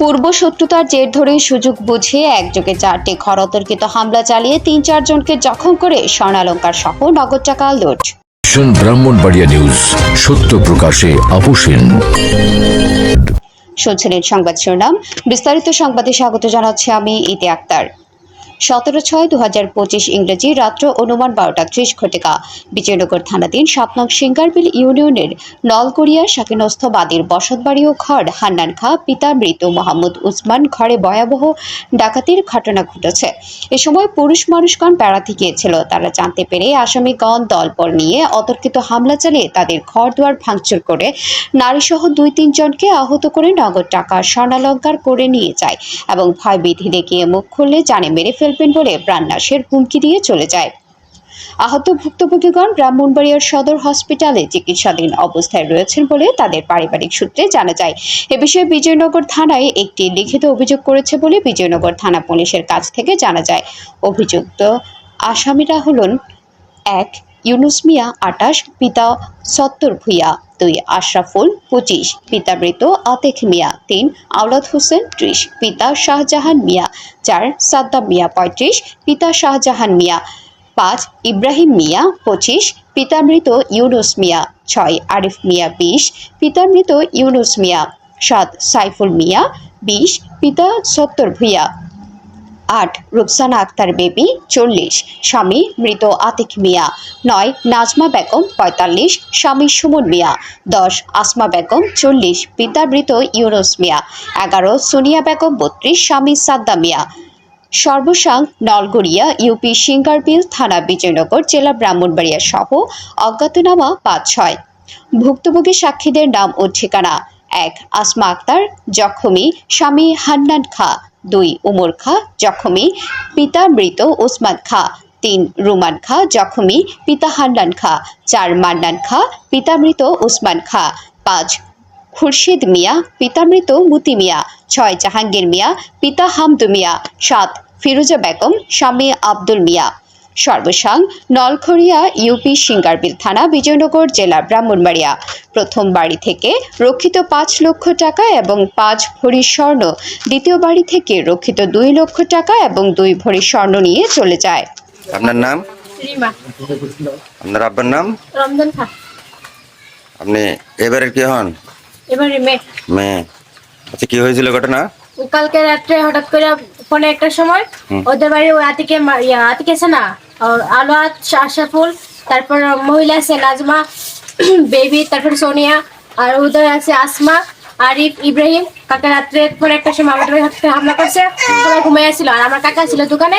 পূর্ব শত্রুতার জের ধরে সুযোগ বুঝে একযোগে চারটি ঘর অতর্কিত হামলা চালিয়ে তিন চারজনকে জখম করে স্বর্ণালঙ্কার সহ নগদ টাকা লুট। ব্রাহ্মণবাড়িয়া নিউজ সত্য প্রকাশে আপোষেন শুনছিলেন সংবাদ শিরোনাম। বিস্তারিত সংবাদে স্বাগত জানাচ্ছি আমি ইতি আক্তার। সতেরো ছয় দু হাজার পঁচিশ ইংরেজি রাত্র অনুমান বারোটা ত্রিশ ঘটিকা। বিজয়নগর থানাধীন সাত সিঙ্গারবিল ইউনিয়নের নলগড়িয়া শাকিনস্থ বাদীর বসতবাড়ি ও ঘর হান্নান খা, পিতা মৃত মোহাম্মদ উসমান ঘরে ভয়াবহ ডাকাতির ঘটনা ঘটেছে। এ সময় পুরুষ মানুষগণ বেড়াতে গিয়েছিল তারা জানতে পেরে আসামিগণ দলবল নিয়ে অতর্কিত হামলা চালিয়ে তাদের ঘর দুয়ার ভাঙচুর করে নারীসহ দুই তিনজনকে আহত করে নগদ টাকা স্বর্ণালঙ্কার করে নিয়ে যায় এবং ভয়ভীতি দেখিয়ে মুখ খুললে জানে মেরে ফেলবেন বলে প্রাণনাশের হুমকি দিয়ে চলে যায়। আহত ভুক্তভোগীগণ ব্রাহ্মণবাড়িয়ার সদর হসপিটালে চিকিৎসাধীন অবস্থায় রয়েছেন বলে তাদের পারিবারিক সূত্রে জানা যায়। এ বিষয়ে বিজয়নগর থানায় একটি লিখিত অভিযোগ করেছে বলে বিজয়নগর থানা পুলিশের কাছ থেকে জানা যায়। অভিযুক্ত আসামিরা হলেন এক, ইউনুস মিয়া আটাশ, পিতা সত্তর ভুইয়া। দুই, আশরাফুল পঁচিশ পিতা মৃত আতেক মিয়া তিন, আওলাদ হোসেন ত্রিশ, পিতা শাহজাহান মিয়া চার, সাদ্দাম মিয়া পঁয়ত্রিশ, পিতা শাহজাহান মিয়া পাঁচ, ইব্রাহিম মিয়া পঁচিশ পিতা মৃত ইউনুস মিয়া ছয়, আরিফ মিয়া বিশ পিতা মৃত ইউনুস মিয়া সাত, সাইফুল মিয়া বিশ, পিতা সত্তর ভুইয়া আট রুকসানা আক্তার বেবি চল্লিশ, স্বামী মৃত আতিক মিয়া নয়, নাজমা বেগম পঁয়তাল্লিশ, স্বামী সুমন মিয়া দশ, আসমা বেগম চল্লিশ পিতা মৃত ইউনুস মিয়া এগারো, সোনিয়া বেগম বত্রিশ, স্বামী সাদ্দা মিয়া। সর্বসাং নলগড়িয়া ইউপি সিঙ্গারবিল থানা, বিজয়নগর জেলা, ব্রাহ্মণবাড়িয়া সহ অজ্ঞাতনামা পাঁচ, ছয়। ভুক্তভোগী সাক্ষীদের নাম ও ঠিকানা এক, আসমা আক্তার, জখমি, স্বামী হান্নান খা দুই, উমর খা, জখমি, পিতা মৃত, ওসমান খা। তিন, রুমান খা, জখমি, পিতা হান্নান খা। চার, মান্নান খা, পিতা মৃত, ওসমান খা। পাঁচ, খুরশিদ মিয়া, পিতা মৃত, মুতি মিয়া। ছয়, জাহাঙ্গীর মিয়া, পিতা হামদু মিয়া। সাত, ফিরোজা বেগম, স্বামী আব্দুল মিয়া। সর্বসাং নলখড়িয়া ইউপি সিঙ্গারবিল থানা বিজয়নগর জেলা ব্রাহ্মণবাড়িয়া। প্রথম বাড়ি থেকে রক্ষিত পাঁচ লক্ষ টাকা এবং পাঁচ ভরি স্বর্ণ দ্বিতীয় বাড়ি থেকে রক্ষিত দুই লক্ষ টাকা এবং দুই ভরি স্বর্ণ নিয়ে চলে যায়। আপনার নাম? রিমা। আপনার আব্বার নাম? রমজান খা আপনি এবারের কি হন? এবারে মেয়ে মেয়ে আচ্ছা কি হয়েছিল ঘটনা? কালকে রাত্রে হঠাৎ করে ফোনে একটা সময় ওদের বাড়ি ওই আতিকে আতিকে আছে না আলোয়াত আশাফুল তারপর মহিলা আছে নাজমা বেবি তারপর সোনিয়া আর উদয় আছে আসমা। আরিফ ইব্রাহিম কাকা রাত্রে পরে একটা সময় আমাদের বাড়ি হাতে হামলা করছে সবাই ঘুমিয়ে ছিল। আর আমার কাকা ছিল দোকানে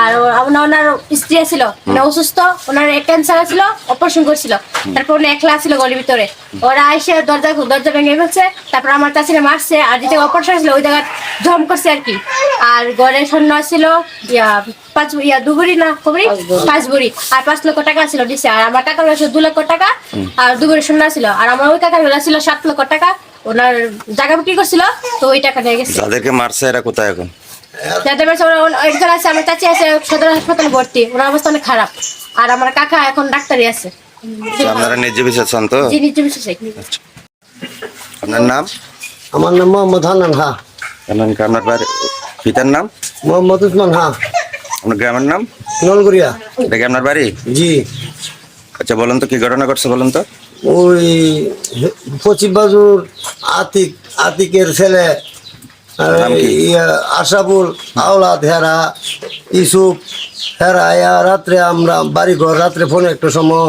আর ওনার স্ত্রী ছিল। অসুস্থ ওনার ক্যান্সার ছিল অপারেশন করছিল। তারপর উনি একলা ছিল গলির ভিতরে। ওরা এসে দরজা দরজা ভেঙে ফেলছে তারপর আমার চাষিরা মারছে আর যেটা অপারেশন ছিল ওই জায়গায় জম করছে আর কি। আর ঘরে স্বর্ণ ছিল ইয়া পাঁচ ইয়া দু ভরি না কবরি? পাঁচ ভরি আর পাঁচ লক্ষ টাকা ছিল দিছে আর আমার কাকার ছিল দু লক্ষ টাকা আর দু ভরি স্বর্ণ ছিল। আর আমার ওই কাকার বেলা ছিল সাত লক্ষ টাকা। ওনার জায়গা বিক্রি করছিল তো ওই টাকা নিয়ে গেছে। যাদেরকে মারছে এরা কোথায় এখন? যাদের বাড়ি ওরা একজন আছে আমার চাচি আছে সদর হাসপাতালে ভর্তি ওনার অবস্থা অনেক খারাপ। আর আমার কাকা এখন ডাক্তারি আছে। আপনারা বিচার চান তো যিনি চিকিৎসা আপনার নাম? আমার নাম মোহাম্মদ হান্নান হা আপনার আপনার বাড়ি পিতার নাম? মোহাম্মদ উসমান হা আপনার গ্রামের নাম? নলগড়িয়া। এটা কি আপনার বাড়ি? জি। আচ্ছা বলুন তো কি ঘটনা ঘটছে বলুন তো? ওই পশ্চিম বাজুর আতিক আতিকের ছেলে আশাবুল আওলাদ হেরা ইসুফ হেরা ইয়া রাত্রে আমরা বাড়ি ঘর রাত্রে ফোনে একটা সময়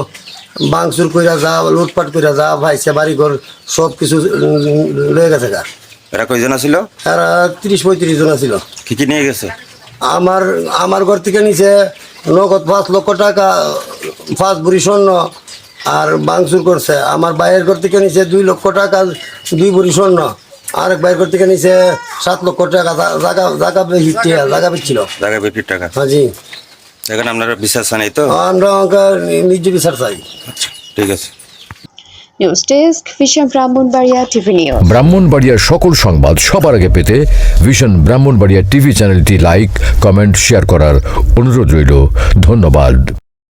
বাংসুর কইরা যা লুটপাট কইরা যা ভাইছে বাড়ি ঘর সব কিছু লয়ে গেছে গা। এরা কয়জন ছিল এরা তিরিশ পঁয়ত্রিশ জন ছিল কি কি নিয়ে গেছে? আমার আমার ঘর থেকে নিচে নগদ পাঁচ লক্ষ টাকা পাঁচ বুড়ি স্বর্ণ আর বাংসুর করছে। আমার বাইরের ঘর থেকে নিচে দুই লক্ষ টাকা দুই বুড়ি স্বর্ণ। আরেক বাইরের ঘর থেকে নিচে সাত লক্ষ টাকা জায়গা জায়গা বেশি জায়গা বেচছিল। জায়গা বিক্রির টাকা। হ্যাঁ জি। এখন আপনারা বিশ্বাস নেই তো? আমরা আমাকে নিজ বিচার চাই। আচ্ছা ঠিক আছে। News desk vision Brahmanbaria TV news ব্রাহ্মণবাড়িয়ার সকল সংবাদ সবার আগে পেতে ভিশন ব্রাহ্মণবাড়িয়া টিভি চ্যানেলটি লাইক কমেন্ট শেয়ার করার অনুরোধ রইল। ধন্যবাদ।